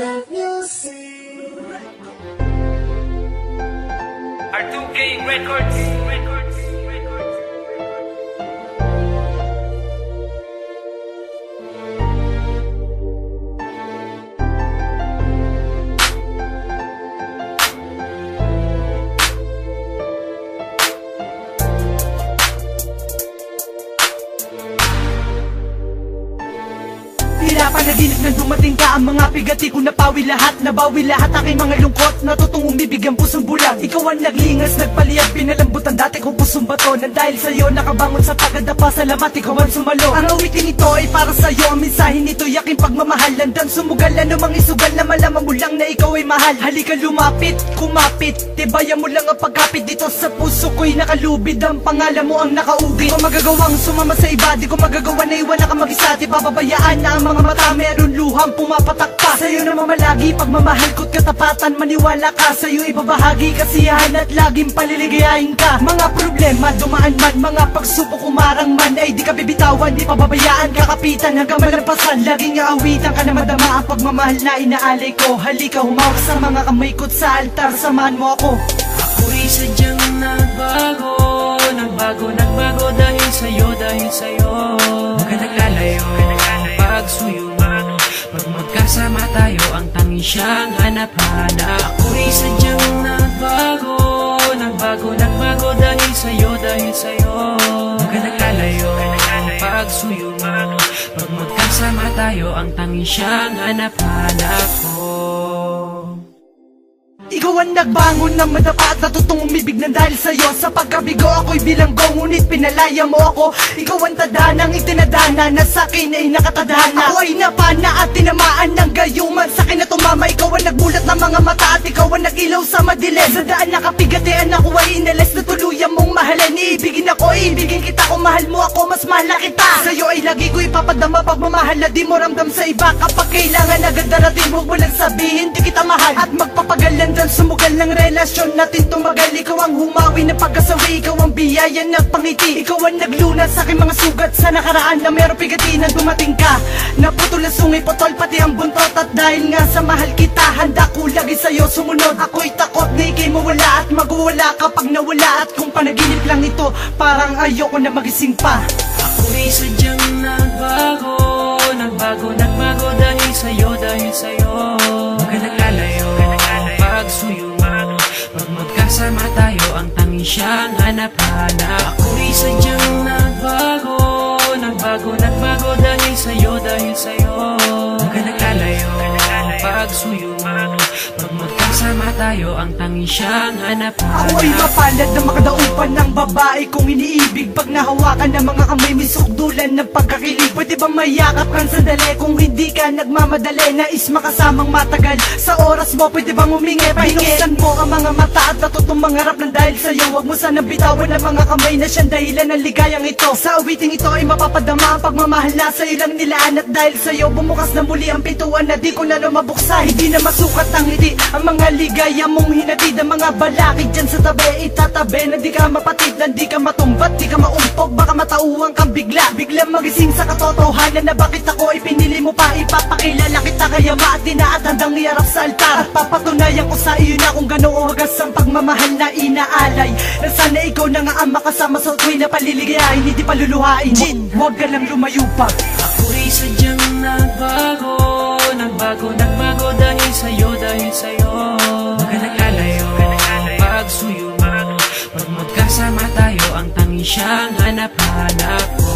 love music. R2K Records. Panaginip na dumating ka Ang mga pigati ko napawi lahat Nabawi lahat aking mga lungkot. Natutong umibig pusong bulag. Ikaw ang naglingas, nagpaliyag Pinalambot ang dati kong pusong bato Nang dahil sa'yo nakabangon sa tagadapa Salamat ikaw ang sumalo. Ang awitin ito ay para sa'yo. Ang mensahe nito yaking pagmamahal. Landang sumugal anumang isugal na malaman mo lang na ikaw ay mahal. Halika lumapit, kumapit. Tibayan mo lang ang pagkapit dito sa puso ko'y nakalubid. Ang pangalan mo ang nakaugi. Di ko magagawang sumama sa iba Di ko magagawa na iwan na ka mag-isa. Di pababayaan na ang mga mata Meron luhang pumapatak pa Sa'yo na mamalagi Pagmamahal ko't katapatan Maniwala ka. Sa'yo ibabahagi Kasiyahan at laging paliligayahin ka. Mga problema dumaan man Mga pagsubok umarang man Ay di ka bibitawan Di pababayaan Kakapitan hanggang malampasan Laging aawitan ka na madama Ang pagmamahal na inaalay ko. Halika humawak sa mga kamay ko't sa altar Samahan mo ako. Ako'y sadyang nagbago Nagbago, nagbago dahil sa'yo, dahil sa'yo siyang hanap-hanap Ako'y sadyang nagbago Nagbago, nagbago dahil sa'yo, dahil sa'yo. Huwag ka naglalayo, pagsuyo mo Pag magkasama tayo, ang tangi siyang hanap-hanap ko Ikaw ang nagbangon ng madapa at natutong umibig ng dahil sa'yo. Sa pagkabigo ako'y bilanggo Ngunit pinalaya mo ako. Ikaw ang tadanang itinadana Na sa'kin ay nakatadhana. Ako ay napana at tinamaan ng gayuman. Sa'kin na tumama Ikaw ang nagbulat ng mga mata At ikaw ang nagilaw sa madilim. Sa daan nakapigatian ako ay inalis Na tuluyan mong mahalan Iibigin ako, iibigin kita Kung mahal mo ako, mas mahal na kita. Sa'yo ay lagi ko ipapadama Pagmamahal na di mo ramdam sa iba. Kapag kailangan agad darating Huwag mo lang sabihin di kita mahal. At magpapagalan Sumugal ng relasyon natin tumagal Ikaw ang humawi na pagkasawi Ikaw ang biyaya na pangiti. Ikaw ang naglunas sa aking mga sugat Sa nakaraan na meron pigati na dumating ka. Naputol ang sungay potol pati ang buntot At dahil nga sa mahal kita Handa ko lagi sa'yo sumunod. Ako'y takot na ikay mawala At magwawala kapag nawala At kung panaginip lang ito Parang ayoko na magising pa. Ako'y sadyang nagbago Nagbago, nagbago dahil sa'yo siyang hanap-hanap Ako'y sadyang nagbago Nagbago, nagbago dahil sa'yo, dahil sa'yo. Huwag ka naglalayo, pagsuyo tayo, ang tangi siyang hanap-hanap Ako ay mapalad na makadaupan ng babae kong iniibig Pag nahawakan ng mga kamay may sukdulan ng pagkakilig. Pwede ba mayakap kang sandali kung hindi ka nagmamadali? Nais makasamang matagal. Sa oras mo pwede bang humingi? Pahingisan mo ang mga mata at natutong mangarap ng dahil sa'yo. Huwag mo sanang bitawan ang mga kamay na siyang dahilan ng ligayang ito. Sa awiting ito ay mapapadama ang pagmamahal na sa'yo lang nilaan At dahil sa'yo bumukas na muli ang pintuan na di ko na lumabuksa. Hindi na masukat ang ngiti ang mga ligaya mong hinatid Ang mga balakid dyan sa tabi itatabi. Na di ka mapatid, na di ka matumbat, di ka maumpog. Baka matauhan kang bigla, bigla magising sa katotohanan Na bakit ako ipinili mo pa? Ipapakilala kita Kaya maatin na at handang iarap sa altar. At papatunayan ko sa iyo na kung gano'ng wagas ang pagmamahal na inaalay. Na sana ikaw na nga ang makasama sa tuwi na paliligayahin Hindi paluluhain. Jin, huwag ka lang lumayo pa. Ako'y sadyang tayo, ang tangi siyang hanap-hanap